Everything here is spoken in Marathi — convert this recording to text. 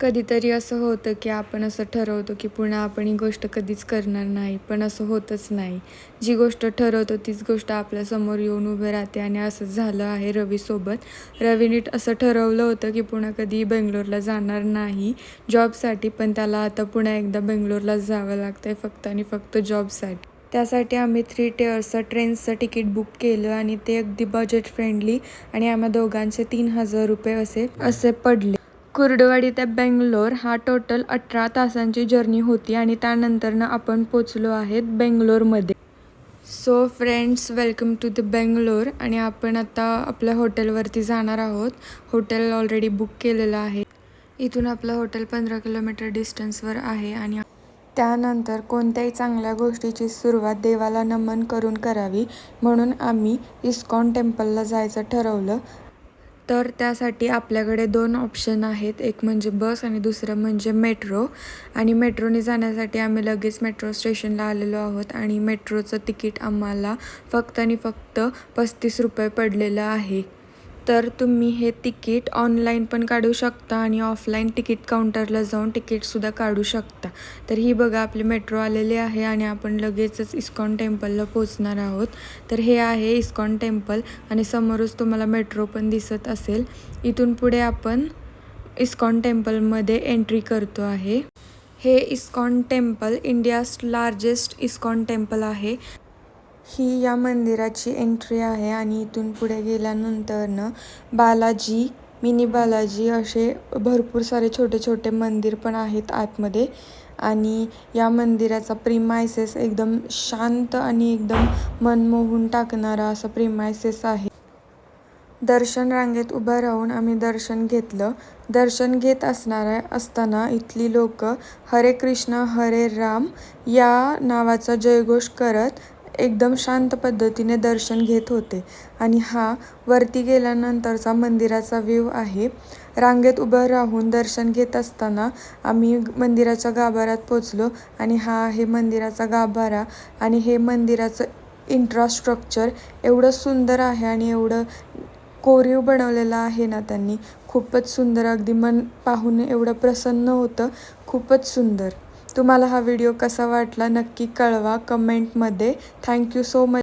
कधीतरी असं होतं की आपण असं ठरवतो की पुन्हा आपण ही गोष्ट कधीच करणार नाही पण असं होतच नाही. जी गोष्ट ठरवतो तीच गोष्ट आपल्यासमोर येऊन उभे राहते आणि असंच झालं आहे रवीसोबत रवीने असं ठरवलं होतं की पुन्हा कधी बेंगलोरला जाणार नाही जॉबसाठी पण त्याला आता पुन्हा एकदा बेंगलोरलाच जावं लागतं आहे फक्त आणि फक्त जॉबसाठी. त्यासाठी आम्ही थ्री टेअर्सचं ट्रेन्सचं तिकीट बुक केलं आणि ते अगदी बजेट फ्रेंडली आणि आम्हा दोघांचे तीन हजार रुपये असे असे पडले. कुर्डवाडी ते बेंगलोर हा टोटल अठरा तासांची जर्नी होती आणि त्यानंतरनं आपण पोचलो आहेत बेंगलोरमध्ये. So friends welcome to the Bangalore आणि आपण आता आपल्या हॉटेलवरती जाणार आहोत. हॉटेल ऑलरेडी बुक केलेलं आहे. इथून आपलं हॉटेल पंधरा किलोमीटर डिस्टन्सवर आहे आणि त्यानंतर कोणत्याही चांगल्या गोष्टीची सुरुवात देवाला नमन करून करावी म्हणून आम्ही इस्कॉन टेम्पलला जायचं ठरवलं. तर त्यासाठी आपल्याकडे दोन ऑप्शन आहेत. एक म्हणजे बस आणि दुसरं म्हणजे मेट्रो आणि मेट्रोने जाण्यासाठी आम्ही लगेच मेट्रो स्टेशनला आलेलो आहोत आणि मेट्रोचं तिकीट आम्हाला फक्त आणि फक्त पस्तीस रुपये पडलेलं आहे. तर तुम्ही हे तिकीट ऑनलाईन पण काढू शकता आणि ऑफलाईन तिकीट काउंटरला जाऊन तिकीटसुद्धा काढू शकता. तर ही बघा आपली मेट्रो आलेली आहे आणि आपण लगेचच इस्कॉन टेम्पलला पोचणार आहोत. तर हे आहे इस्कॉन टेम्पल आणि समोरच तुम्हाला मेट्रो पण दिसत असेल. इथून पुढे आपण इस्कॉन टेम्पलमध्ये एंट्री करतो आहे. हे ISKCON temple India's largest ISKCON temple आहे. ही या मंदिराची एंट्री आहे आणि इथून पुढे गेल्यानंतरनं बालाजी मिनी बालाजी असे भरपूर सारे छोटे छोटे मंदिर पण आहेत आतमध्ये. आणि या मंदिराचा प्रिमायसेस एकदम शांत आणि एकदम मनमोहून टाकणारा असा प्रिमायसेस आहे. दर्शन रांगेत उभं राहून आम्ही दर्शन घेतलं. दर्शन घेत असणाऱ्या असताना इथली लोक हरे कृष्ण हरे राम या नावाचा जयघोष करत एकदम शांत पद्धतीने दर्शन घेत होते. आणि हा वरती गेल्यानंतरचा मंदिराचा व्ह्यू आहे. रांगेत उभं राहून दर्शन घेत असताना आम्ही मंदिराच्या गाभाऱ्यात पोचलो आणि हा आहे मंदिराचा गाभारा. आणि हे मंदिराचं इन्फ्रास्ट्रक्चर एवढं सुंदर आहे आणि एवढं कोरीव बनवलेलं आहे ना त्यांनी. खूपच सुंदर. अगदी मन पाहून एवढं प्रसन्न होतं. खूपच सुंदर. तुम्हाला हा व्हिडिओ कसा वाटला नक्की कळवा कमेंटमध्ये. Thank you so much